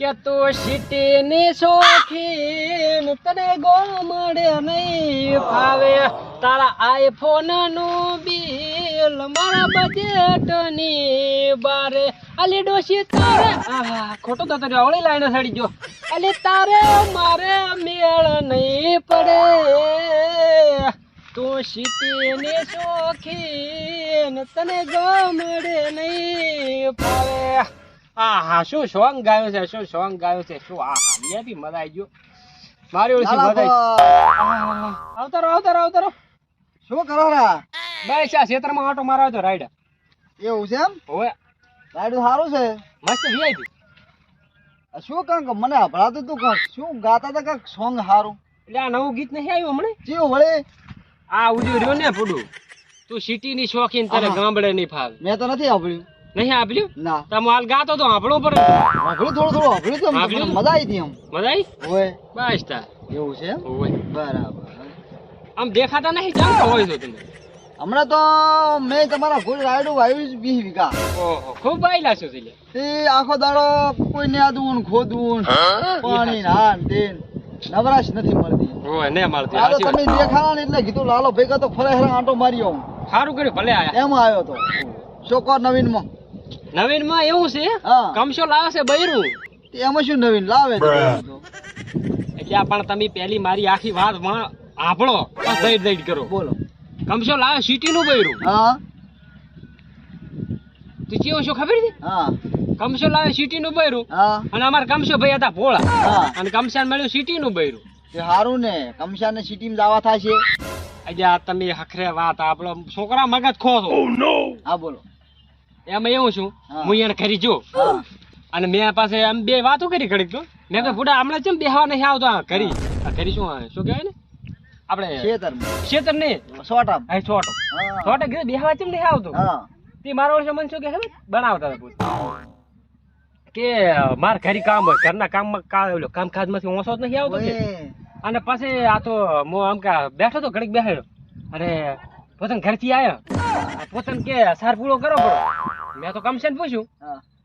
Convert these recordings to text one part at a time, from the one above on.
કે તું સિટીની શોખીન તને ગોમડે નહીં. ફાવે તારા આઈફોનનું બિલ મારા બજેટની બારે. અલી ડોશી તારે ખોટો તો તને આવડી લાઈન સડી ગયો. અલી તારે મારે મેળ નહીં પડે. તું સિટીની શોખીન તને ગમડે નહીં ફાવે આહા શું સોંગ ગાયો છે શું સોંગ ગાયો છે શું? આ મેં બી મજા આવી ગયો. મારી ઓળખી મજા. આવતારો આવતારો આવતારો. શું કરો રા? બસ આ ક્ષેત્રમાં આટો મારવા તો રાઈડ એવું છે એમ? હોય રાઈડ સારું છે. મસ્ત વીઆઈપી શું કંક મને હભળાતું તું કંક શું ગાતા હતા કંક સોંગ સારું? એટલે આ નવું ગીત નહીં આવ્યું હમણાં? જેવું વળે. આ ઉડ્યું રહ્યો ને ફૂડું તું સિટીની શોખીન તારે ગામડે નહીં ફાવે મેં તો નથી આપ્યું નહીં આપ્યું ના. તમે હાલ ગાતો તો આપણો પર આપણું થોડું થોડું આપણું તું તો? મજા આવી હતી એમ મજા આવી ઓય. બસ તા એવું છે એમ? ઓય. બરાબર. આમ દેખાતા નહીં? જાણતા હોય છો તમે. હમણાં તો મેં તમારા ફૂલ રાયડું વાવ્યું છે વીસ વીઘા. ઓહો ખૂબ વાયલા છો એટલે તે આખો દાડો કોઈ ને ખોદવું ને પાણી નાન દેન તેન. નવરાશ નથી મળતી. ઓય ને મળતી. આ તમે. દેખાડા ને એટલે કીધું લાલો ભેગા તો ફરે ફરે આંટો માર્યો સારું કર્યું ભલે આયા. એમ આવ્યો તો. શોકો નવીનમાં નવીનમાં એવું છે? કમશો લાવે છે બૈરું? તે એમાં શું નવીન? લાવે તો. એટલે પણ તમે પેલી મારી આખી વાતમાં આપણો બસ દઈડ દઈડ કરો. બોલો. કમશો લાવે સિટી નું બૈરું. હા. તું કેવું શું ખબર છે? હા. કમશો લાવે સિટી નું બૈરું. હા. અને અમારા કમસો ભાઈ હતા ભોળા. અને કમસાન મળ્યું સિટી નું બૈરું. તે સારું ને. કમસાન ને સિટી માં જવા થાય અજા તમે હખરે વાત આપણો છોકરા મગજ ખો છો. હા બોલો. એમાં એવું છું હું. એને ખરી જો. અને મેં પાસે આમ બે વાતો કરી ઘડીક તો મેં તો ફૂટા હમણાં ચેમ બેહવા નહીં આવતો આ કરી આ કરી શું શું કહેવાય ને? આપણે ખેતર ખેતર ને સોટા. આ છોટો હા. છોટે કીધું બેહવા ચમ નહીં આવતો? તે મારો વર્ષે મને શું કે બનાવતા હતા કે માર ઘરી કામ હોય ઘરના કામમાં કામ કામકાજમાંથી ઓછો જ નથી આવતો અને પછી આ તો હું આમ કે બેઠો તો ઘડીક બેહાડ્યો અને પોતાના ઘરથી આવ્યો પોતાને કે સાર પૂરો કરો પડો મેં તો કમસેન પૂછ્યું.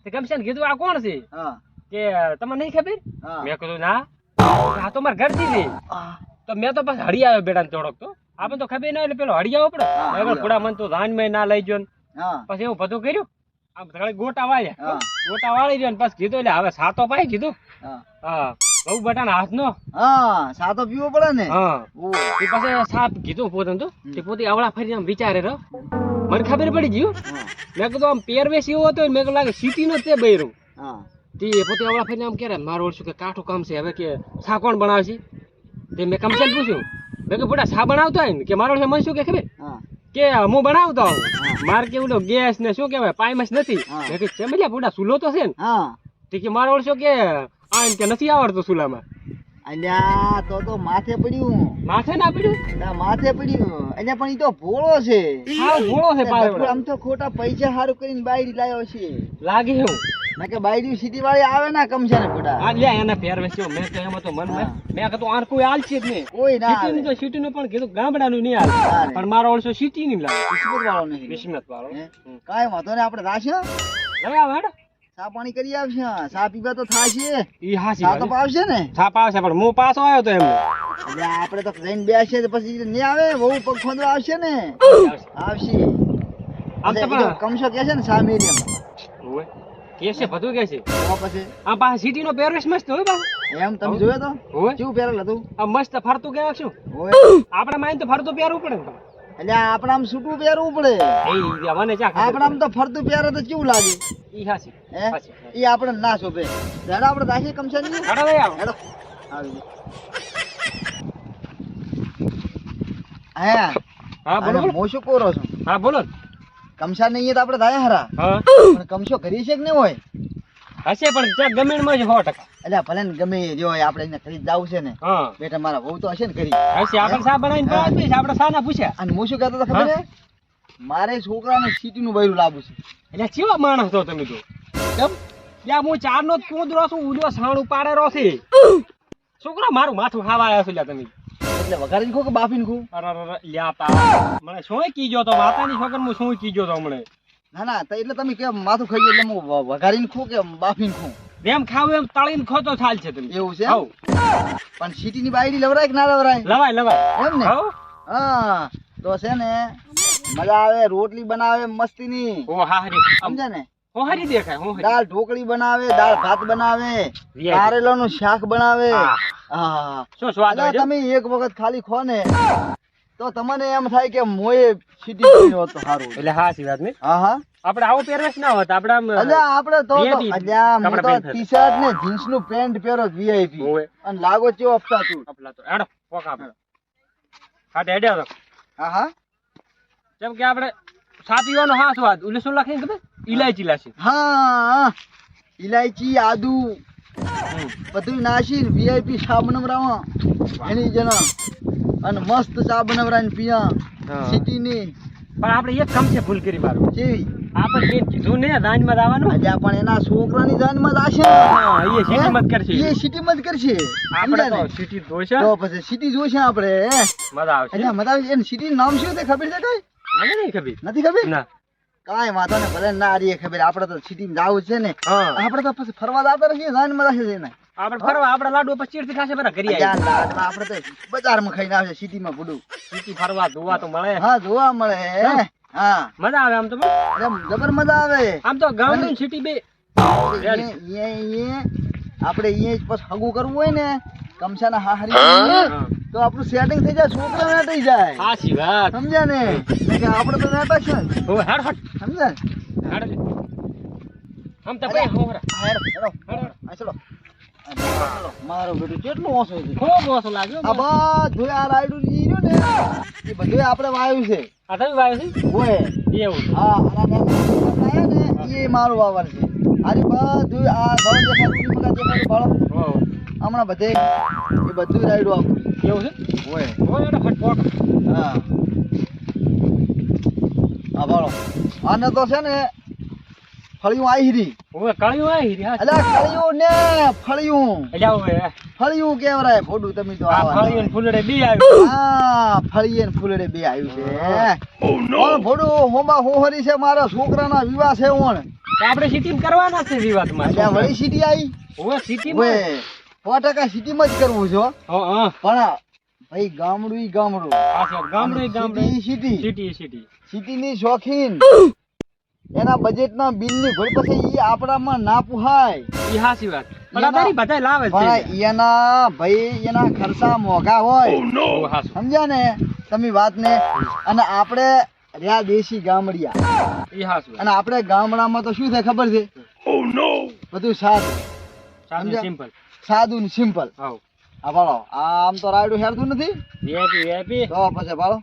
તે કમસેન કીધું આ કોણ છે? કે તમને નહીં ખબર? મેં કીધું ના. આ તો મારા ઘરથી છે. નહીં તો મેં તો બસ હળી આવ્યો બેડા થોડોક તો. આપણે તો ખબર ના એટલે પેલો હળી આવો પડે થોડા મન તો ધાનમાં ના લઈ જો પછી એવું બધું કર્યું. ગોટા વાળ્યા હા. ગોટા વાળી રહ્યો ને પછી કીધું એટલે હવે સાતો પાઈ કીધું. હા. બહુ બટાના હાથનો. હા સાતો પીવો પડે ને? હા. તે પછી સાપ કીધું પોતાને તો તે પોતે આવડા ફરી આમ વિચારે રહ્યો. મને ખબર પડી ગયું. મેં કીધું આમ પહેરવેશ એવો હતો ને મેં કીધું લાગે સીટી નો તે બૈરું. તે પોતે આવડા ફરી આમ કે મારું ઓળશું કે કાઠું કામ છે હવે કે શા કોણ બનાવશે? તે મેં કમસેન પૂછ્યું. મેં કીધું બુડા શા બનાવતો હોય ને? કે મારો મને શું કે ખબર? કે હું બનાવતો આવું? મારે કેવું તો ગેસ ને શું કેવાય પાઇમસ નથી. મેં કીધું ચમેલિયા પૂડા સુલો તો છે ને. તે કે મારો ઓળશો કે આ એમ કે નથી આવડતો ચૂલામાં. અલ્યા તો તો માથે પડ્યું. માથે ના પડ્યું? ના માથે પડ્યું. અલ્યા પણ ઈ તો ભોળો છે. હા ભોળો છે પાછો. આમ તો ખોટા પૈસા હારું કરીને બાયડી લાવ્યો છે. લાગે એવું. મેં કે બાયડી સિટી વાળી આવે ના કમશે ને ખોટા એના મેં તો એમાં તો મન મેં કતો આર કોઈ છે જ નહીં. કોઈ ના આવે તો સિટીનું પણ કીધું ગામડાનું નહીં હાલ પણ મારો ઓળશો સિટી ની લાગે. કિસ્મત વાળો નહીં વાળો? વાંધો ને આપણે આવ હેડો. ચા પાણી કરી આવશે ચા પીવા તો છે ઈ હાસી ચા તો પાવશે ને. છાપ આવશે પણ હું પાછો આવ્યો તો એમને એટલે આપણે તો જઈને બેસીએ તો પછી નહીં આવે. બહુ પગ ખોદો આવશે ને. આવશે. આમ તો પણ- ઈ કમસો કે છે ને સામે એરિયમ. કે છે બધું કે છે. પછી? આ પાસે સિટી નો પહેરવેશ મસ્ત હોય બા. એમ તમે જોયો તો? શું પહેરેલ હતું? આ મસ્ત ફરતું કેવા શું? આપણે માઈને તો ફરતું પહેરવું પડે ને એટલે આપણે આમ છૂટું પહેરવું પડે. એ આપણે આમ તો ફરતું પહેરે તો કેવું લાગે? ઈ હાસી હે? એ આપણે ના શોભે. હેડો આપણે દાખી કમસે નહીં આવો. હા? હા બોલો બોલો. હું શું કોરો છું. હા બોલો. કમસા નહીં તો આપણે થાય હરા. પણ કમસો કરી છે કે નહીં હોય? હશે પણ ત્યાં ગમે જ સો ટકા. એટલે ભલે ને ગમે જો આપણે એને ખરીદ જવું છે ને. બેટા મારા બહુ તો હશે ને કરી હશે આપણે સા બનાવીને હા. પાવા આપણે સા ના પૂછ્યા. અને હું શું કહેતો હતો ખબર છે? મારે છોકરાને સિટીનું બૈરું લાવવું છે. એટલે કેવા માણસ છો તમે તો? કેમ? ત્યાં હું ચાર નો કૂદરો છું ઉડ્યો સાણ ઉપાડેલો છે. છોકરા મારું માથું ખાવા આવ્યા છો લ્યા તમે. એટલે વઘારી ખો કે બાફીને ખો? અરે લ્યા તા મને શું કીજો તો માતાની છોકર હું શું કીજો તો હમણે? ના ના એટલે તમે કેમ માથું ખાઈ એટલે હું વઘારીને ખઉં કે બાફીને ખઉં જેમ ખાવ એમ તળીને ખોતો થાલ છે તમે. એવું છે? પણ સિટી ની બાયડી લવરાય કે ના લવરાય? લવાય લવાય. એમ ને? હા. તો છે ને મજા આવે રોટલી બનાવે મસ્તીની. ઓ હારી સમજે ને? હું હારી દેખાય હું દાળ ઢોકળી બનાવે દાળ ભાત બનાવે. કારેલાનું શાક બનાવે. હા. શું સ્વાદ હોય તમે એક વખત ખાલી ખો ને. તો તમને એમ થાય કે મોએ સીટી પીનો હતો સારું એટલે હાચી વાત નહીં હા હા. આપણે આવો પહેરવેશ ના હોત આપણે અલ્યા આપણે તો અલ્યા હું તો. ટી-શર્ટ ને જીન્સનું પેન્ટ પહેરો વીઆઈપી અને લાગો ચેવો અપતા તું. આપલા તો એડો પોક આપણે હાટે હેડ્યા તો હા હા. જેમ કે આપણે સા પીવાનો હા સ્વાદ ઉલે શું લખે ખબર? ઇલાયચી લાસી હા. ઇલાયચી આદુ. બધું નાખીને વીઆઈપી ચા રાવા એની જણા અને મસ્ત ચા બનાવરાને પીયા. સિટીની. પણ આપણે એક કામ છે ભૂલ કરી મારું. જેવી આપણે બેન કીધું ને દાનમાં આવવાનું આજે પણ એના છોકરાની જાનમાં જ આશે. એ સિટી મત કરશે. એ સિટી મત કરશે. આપણે તો સિટી જોશે. તો પછી સિટી જોશે આપણે મજા આવશે. એટલે મજા આવે એનું સિટી નામ શું છે ખબર છે કઈ? મને નહીં ખબર. નથી ખબર? ના. કાંઈ વાંધો ને ભલે ના રીએ ખબર. આપણે તો સિટીમાં જવું છે ને. હા. આપણે તો પછી ફરવા જતા રહીએ જાનમાં જશે જઈને આપણે ફરવા આપણે લાડુ પછી ચીડથી ખાશે બરા કરી આપણે તો બજારમાં ખાઈને આવશે સિટીમાં ગુડુ સિટી ફરવા જોવા તો મળે. હા જોવા મળે હા. મજા આવે આમ તો જબર મજા આવે. આમ તો ગામની સિટી બે. આપણે અહીંયા જ પછી હગું કરવું હોય ને કમસાના હાહરી તો આપણું સેટિંગ થઈ જાય છોકરા નાટી જાય. સાચી વાત. સમજ્યા ને? કે આપણે તો નાટક છે. હવે હેડ હટ સમજ્યા? હેડ. આમ તો ભાઈ હોરા હેડો, હેડો. હા, ચલો. મારો બેટું કેટલું ઓછું છે? ખૂબ ઓછો લાગ્યો આ બધું આ રાયડું ઈ ને એ બધું આપણે વાવ્યું છે. આ તમે વાયો છે? ઓય. એવું હા આ ને એ મારું વાવર છે. બધું આ ભણો હમણાં બધે એ બધું રાયડું આપણું એવું છે? ઓય. હા. હા ભણો આને તો છે ને ફળિયું આવી રહી હવે કળિયું આવી રી હા. અલા કળિયું ને ફળિયું. એટલે હવે ફળિયું કેવરાય? ફોડું તમે તો આ આવા. ફળિયું ફૂલડે બી આવ્યું. હા ફળિયું ફૂલડે બી આવ્યું છે ઓણ ફોડું હોમા હોહરી છે મારા છોકરાના વિવાહ છે ઓણ. આપણે સિટીમ કરવાના છે વિવાદમાં અલ્યા વળી સિટી આવી હવે સિટી ઓય સો ટકા સિટીમાં જ કરવું છો હા. હા પણ ભાઈ ગામડું. ગામડું ગામડું ગામડું ગામડે અને ગામડે સિટી સિટી સિટી સિટી સિટીની શોખીન. એના બજેટના બિલની ઘોડ પછી ઈ આપણામાં ના પુહાય. ઈ હાસી વાત. આ બધાય લાવે છે. એના ભાઈ એના ખર્ચા મોંઘા હોય. સમજ્યા ને? તમે વાત ને અને આપણે રહ્યા દેશી ગામડિયા. ઈ હાચું અને આપણે ગામડામાં તો શું થાય ખબર છે? બધું સાદું. સાદું સિમ્પલ સાદું ને સિમ્પલ હા હા ભાળો આમ તો રાયડું હેરતું નથી? વેપી વેપી તો પછી ભાળો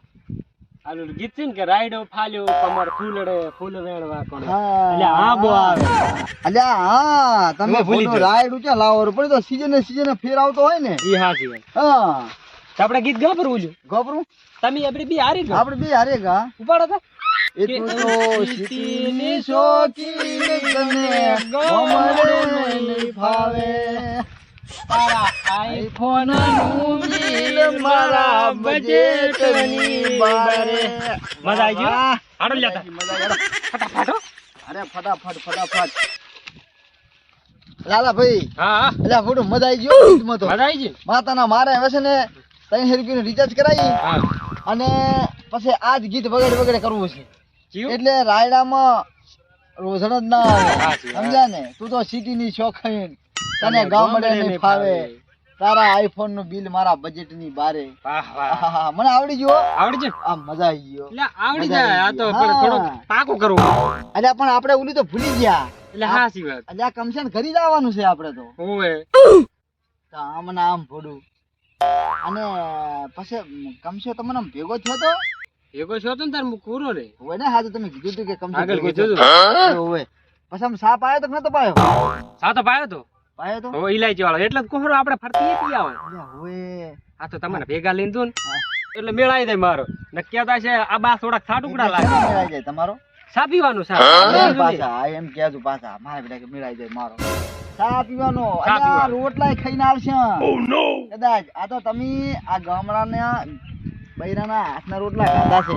આલું ગીત છે ને કે રાયડો ફાલ્યો કમર ફૂલડે ફૂલ રેડવા કોણ. હા. એટલે હા બો આવે. એટલે હા તમે ભૂલી. રાયડું ક્યાં લાવો પડે તો સીઝન સીઝન ફેર આવતો હોય ને. ઈ હા વાત. હા. તો આપણે ગીત ગાભરવું છું? ગભરું? તમે આપણે બી હારી ગયો આપણે બે હારી ગા. ઉપાડો તો. એ તું તો સીટીની શોખીન તને ગમડે નહીં ફાવે. આઈફોનનું બિલ મારા બજેટની બારે. મજા આવી ગયો આડો લેતા. ફટાફટ અરે ફટાફટ ફટાફટ. લાલા ભાઈ હા એટલે ફોટો મજા આવી ગયો મજા આવી ગઈ? માતાના મારે હશે છે ને ત્રણસો રૂપિયાનું રિચાર્જ કરાવી. અને પછી આ જ ગીત વગેરે વગેરે કરવું છે. એટલે રાયડામાં રોઝણ જ ના સમજ્યા ને તું તો સિટીની શોખીન. તને ગામડે નહીં ફાવે. તારા આઈફોનનું બિલ મારા બજેટની બારે મને આવડી ગયો. આવડી છે આ મજા આવી ગયો. એટલે આવડી જાય. આ તો પણ થોડો પાકો કરો કરવું પણ આપણે ઉલી તો ભૂલી ગયા. એટલે હાચી વાત. અલ્યા કમસેન કરી જવાનું છે આપણે તો. હોવે તો આમ ને આમ ફોડું અને પછી કમશે તમને આમ ભેગો થયો તો? ભેગો છો તો ને તાર મુખ રે. હોય ને હાજર તમે કીધું તું કે કમશે આગળ કીધું થયો. તું. હોય પછી આમ સાપ આવ્યો તો નતો પાયો? સાતો પાયો તો. પાયો તો? હવે ઇલાયચી વાળો. એટલે કોહરો આપણે ફરતી પી આવે અલ્યા આ તો તમને ભેગા લઈને ને. એટલે મેળાઈ જાય મારો. ને કહેતા છે આ બા થોડાક થા લાગે. મેળાઈ જાય તમારો? સા પીવાનું સા? પાછા. આ એમ કહેજો પાછા. મારા બેટા કે મેળાઈ જાય મારો. ચા પીવાનો? આ. રોટલાય ખાઈને આવશે. કદાચ. આ તો તમે આ ગામડાના બૈરાના હાથના રોટલા ખાધા છે.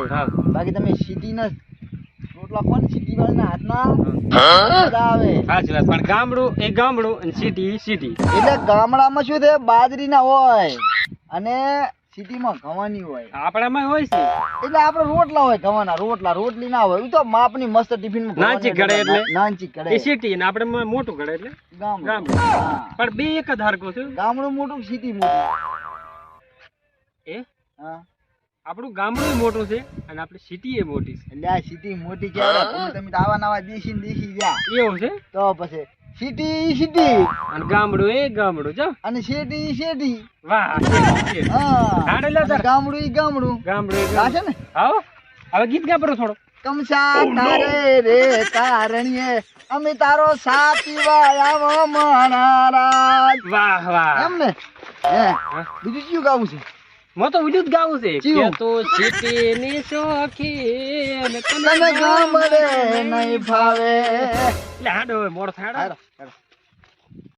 બાકી તમે સિટીના કોણ? સિટી વાળાના હાથના આવે. સાચી વાત પણ ગામડું એ ગામડું અને સિટી સિટી. એટલે ગામડામાં શું થાય બાજરી ના હોય અને સિટીમાં ઘવાની હોય. આપણામાં હોય છે. એટલે આપણે રોટલા હોય ઘવાના રોટલા રોટલી ના હોય. તો માપની મસ્ત ટિફિન નાનચી ઘડે એટલે? નાનચી ઘડે. સિટી અને આપણે મોટું ઘડે એટલે? ગામડું. પણ બે એક જ હરખું છે. ગામડું મોટું સિટી મોટું? એ? હા. આપણું ગામડું મોટું છે અને આપણી સિટી એ મોટી છે. એટલે આ સિટી મોટી કહેવાય તમે તમે આવા નવા દેશી દેશી ગયા. એવું છે? તો પછી સિટી સિટી અને ગામડું એ ગામડું જો. અને સિટી સિટી વાહ હા. હાડે લે ગામડું એ ગામડું. ગામડું એ આ છે ને? આવો હવે ગીત ગા પરો થોડો. કમસા તારે રે તારણીએ અમે તારો સાથી વાયા મણારા વાહ વાહ. એમ ને? હે. બીજું શું ગાવું છે? મો તો ઉલ્યું જ ગાવું છે? કે તો સિટી ની શોખીન તને ગામડે નહીં ફાવે લાડો મોર હવે